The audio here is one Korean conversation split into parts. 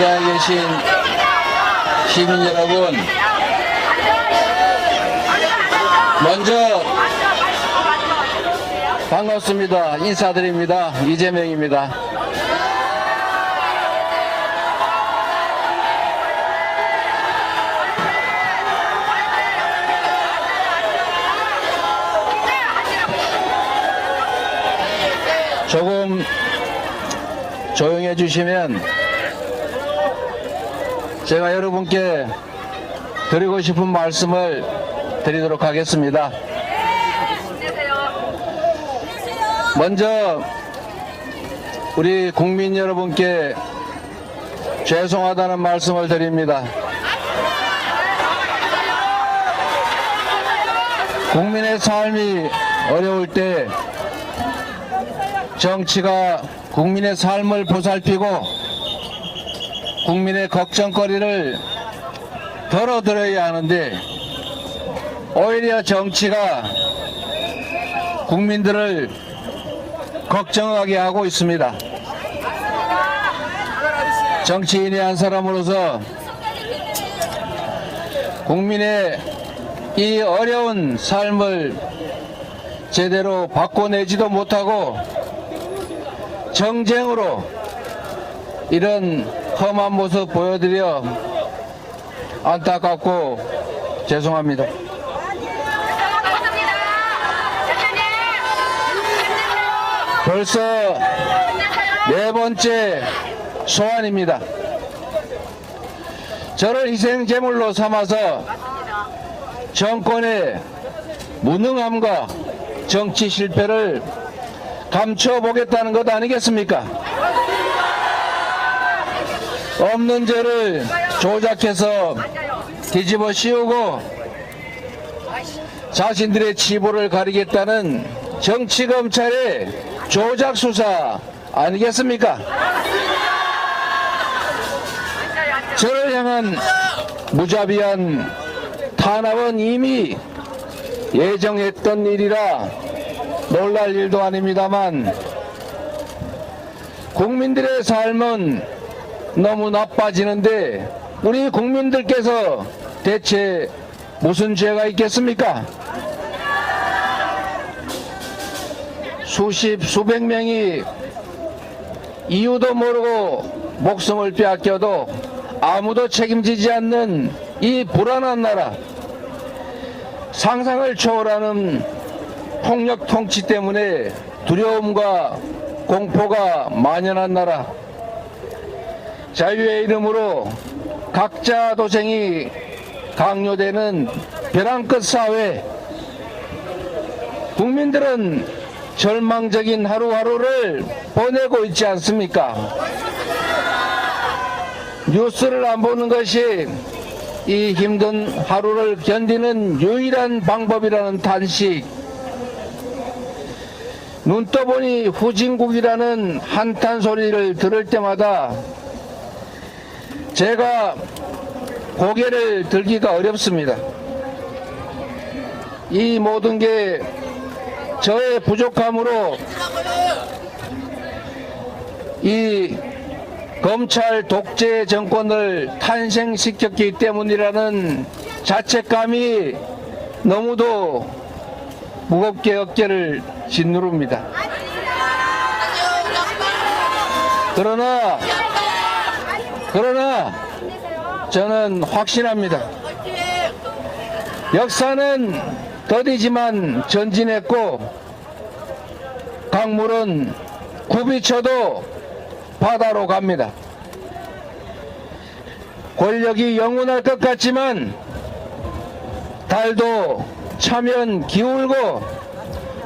현장에 계신 시민 여러분, 먼저 반갑습니다. 인사드립니다. 이재명입니다. 조금 조용해 주시면 제가 여러분께 드리고 싶은 말씀을 드리도록 하겠습니다. 먼저 우리 국민 여러분께 죄송하다는 말씀을 드립니다. 국민의 삶이 어려울 때 정치가 국민의 삶을 보살피고 국민의 걱정거리를 덜어드려야 하는데 오히려 정치가 국민들을 걱정하게 하고 있습니다. 정치인이 한 사람으로서 국민의 이 어려운 삶을 제대로 바꿔내지도 못하고 정쟁으로 이런 험한 모습 보여드려 안타깝고 죄송합니다. 벌써 네 번째 소환입니다. 저를 희생제물로 삼아서 정권의 무능함과 정치 실패를 감춰보겠다는 것 아니겠습니까? 없는 죄를 조작해서 뒤집어 씌우고 자신들의 치보를 가리겠다는 정치검찰의 조작 수사 아니겠습니까? 저를 향한 무자비한 탄압은 이미 예정했던 일이라 놀랄 일도 아닙니다만 국민들의 삶은 너무 나빠지는데 우리 국민들께서 대체 무슨 죄가 있겠습니까? 수십 수백 명이 이유도 모르고 목숨을 빼앗겨도 아무도 책임지지 않는 이 불안한 나라 상상을 초월하는 폭력 통치 때문에 두려움과 공포가 만연한 나라 자유의 이름으로 각자 도생이 강요되는 벼랑 끝 사회 국민들은 절망적인 하루하루를 보내고 있지 않습니까? 뉴스를 안 보는 것이 이 힘든 하루를 견디는 유일한 방법이라는 탄식. 눈 떠보니 후진국이라는 한탄 소리를 들을 때마다 제가 고개를 들기가 어렵습니다. 이 모든 게 저의 부족함으로 이 검찰 독재 정권을 탄생시켰기 때문이라는 자책감이 너무도 무겁게 어깨를 짓누릅니다. 그러나 그러나 저는 확신합니다. 역사는 더디지만 전진했고 강물은 굽이쳐도 바다로 갑니다. 권력이 영원할 것 같지만 달도 차면 기울고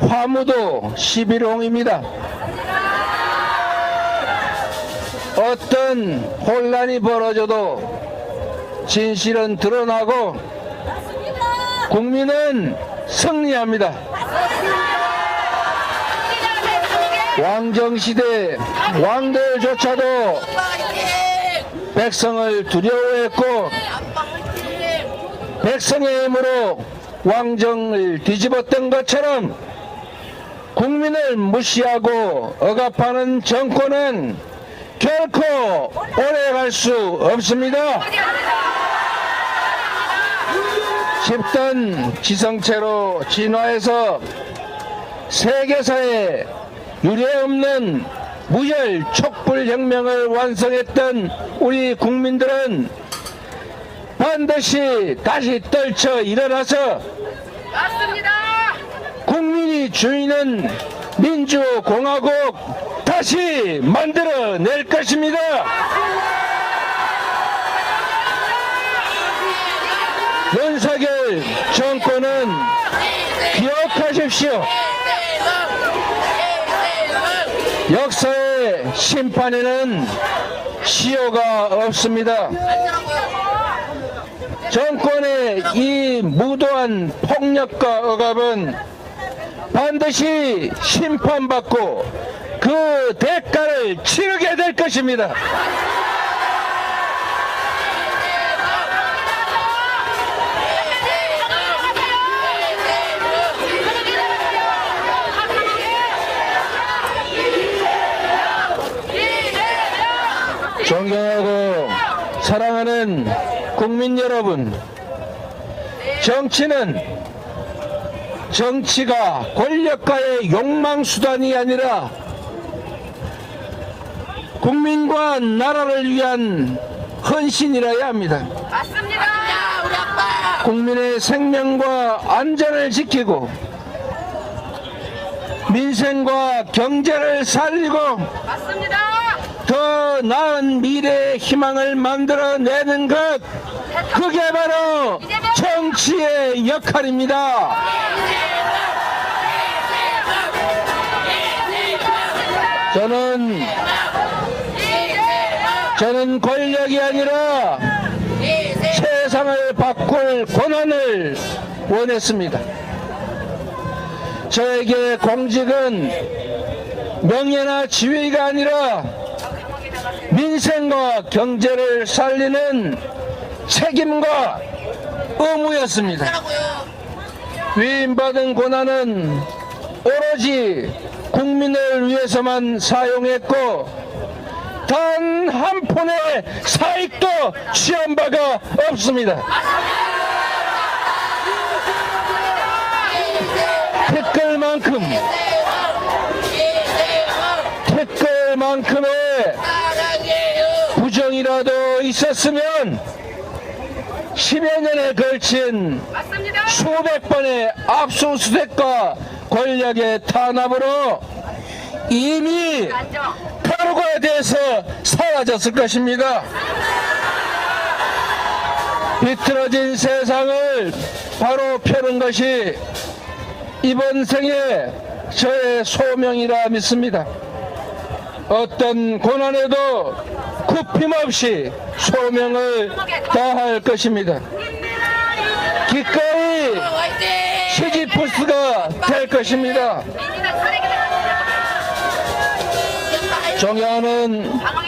화무도 11홍입니다. 어떤 혼란이 벌어져도 진실은 드러나고 국민은 승리합니다. 왕정시대 왕들조차도 백성을 두려워했고 백성의 힘으로 왕정을 뒤집었던 것처럼 국민을 무시하고 억압하는 정권은 결코 오래 갈 수 없습니다. 10던 지성체로 진화해서 세계사에 유례없는 무혈 촛불 혁명을 완성했던 우리 국민들은 반드시 다시 떨쳐 일어나서 맞습니다. 국민이 주인은 민주공화국 다시 만들어낼 것입니다. 윤석열 정권은 기억하십시오. 역사의 심판에는 시효가 없습니다. 정권의 이 무도한 폭력과 억압은 반드시 심판받고 그 대가를 치르게 될 것입니다. 존경하고 사랑하는 국민 여러분, 정치는 정치가 권력가의 욕망 수단이 아니라 국민과 나라를 위한 헌신이라야 합니다. 맞습니다. 우리 아빠. 국민의 생명과 안전을 지키고 민생과 경제를 살리고 맞습니다. 더 나은 미래의 희망을 만들어내는 것 그게 바로 정치의 역할입니다. 저는 저는 권력이 아니라 세상을 바꿀 권한을 원했습니다. 저에게 공직은 명예나 지위가 아니라 민생과 경제를 살리는 책임과 의무였습니다. 위임받은 권한은 오로지 국민을 위해서만 사용했고 단 한 푼의 사익도 취한 바가 없습니다. 댓글만큼 댓글만큼의 부정이라도 있었으면 10여 년에 걸친. 수백 번의 압수수색과 권력의 탄압으로 이미 가루가 돼서 사라졌을 것입니다. 비틀어진 세상을 바로 펴는 것이 이번 생에 저의 소명이라 믿습니다. 어떤 고난에도 굽힘없이 소명을 다할 것입니다. 기꺼이. 시지프스가 될 것입니다.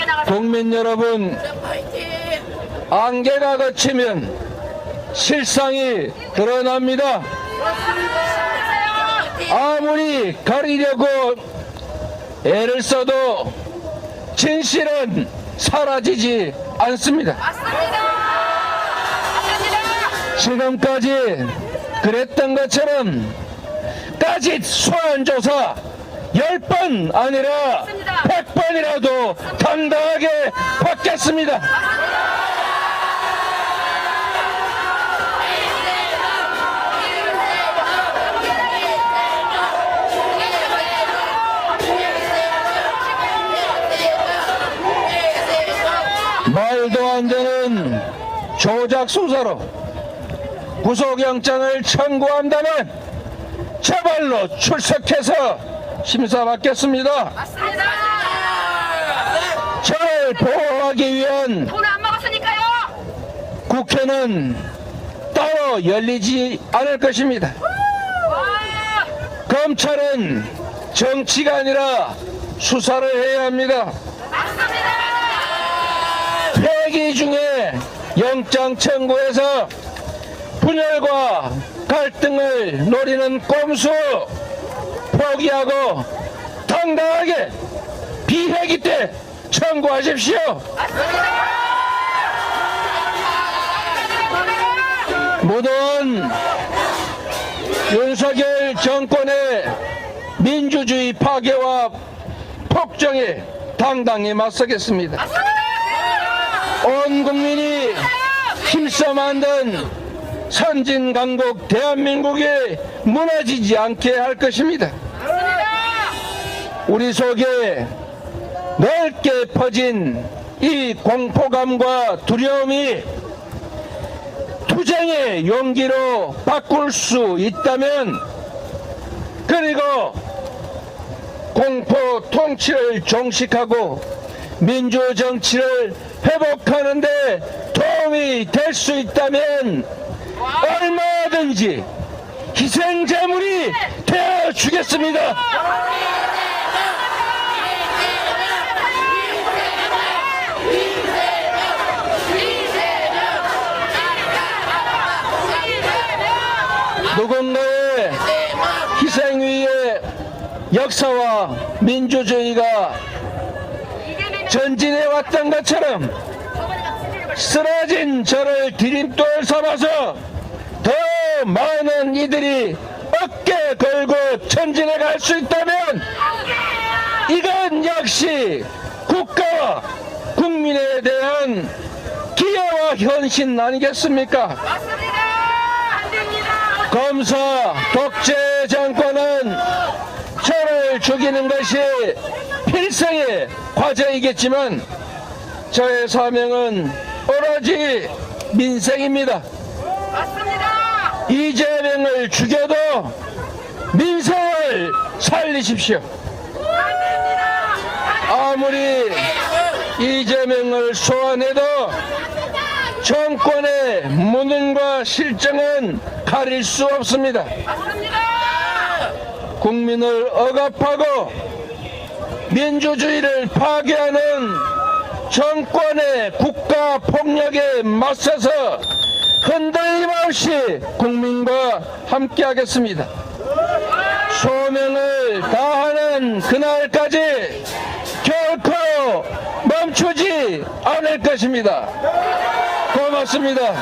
나가서 국민 여러분. 안개가 걷히면 실상이 드러납니다. 아무리 가리려고 애를 써도 진실은 사라지지 않습니다. 지금까지 그랬던 것처럼 따짓 소환조사 10번 아니라 100번이라도 당당하게 받겠습니다. 말도 안 되는 조작 수사로 구속영장을 청구한다면 제발로 출석해서 심사받겠습니다. 맞습니다. 저를 보호하기 위한 돈안 먹었으니까요. 국회는 따로 열리지 않을 것입니다. 와. 검찰은 정치가 아니라 수사를 해야 합니다. 맞습니다. 회기 중에 영장 청구해서 분열과 갈등을 노리는 꼼수 포기하고 당당하게 비회기 때 청구하십시오. 모든 윤석열 정권의 민주주의 파괴와 폭정에 당당히 맞서겠습니다. 온 국민이 힘써 만든 선진강국 대한민국이 무너지지 않게 할 것입니다. 우리 속에 넓게 퍼진 이 공포감과 두려움이 투쟁의 용기로 바꿀 수 있다면 그리고 공포 통치를 종식하고 민주 정치를 회복하는데 도움이 될 수 있다면 얼마든지 희생제물이 되어 주겠습니다. 누군가의 희생 위에 역사와 민주주의가 전진해 왔던 것처럼 쓰러진 저를 디딤돌 삼아서 더 많은 이들이 어깨 걸고 전진해 갈 수 있다면 이건 역시 국가와 국민에 대한 기여와 현신 아니겠습니까? 검사 독재 정권은 죽이는 것이 필생의 과제이겠지만 저의 사명은 오로지 민생입니다. 맞습니다. 이재명을 죽여도 민생을 살리십시오. 아무리 이재명을 소환해도 정권의 무능과 실정은 가릴 수 없습니다. 맞습니다. 국민을 억압하고 민주주의를 파괴하는 정권의 국가 폭력에 맞서서 흔들림 없이 국민과 함께하겠습니다. 소명을 다하는 그날까지 결코 멈추지 않을 것입니다. 고맙습니다.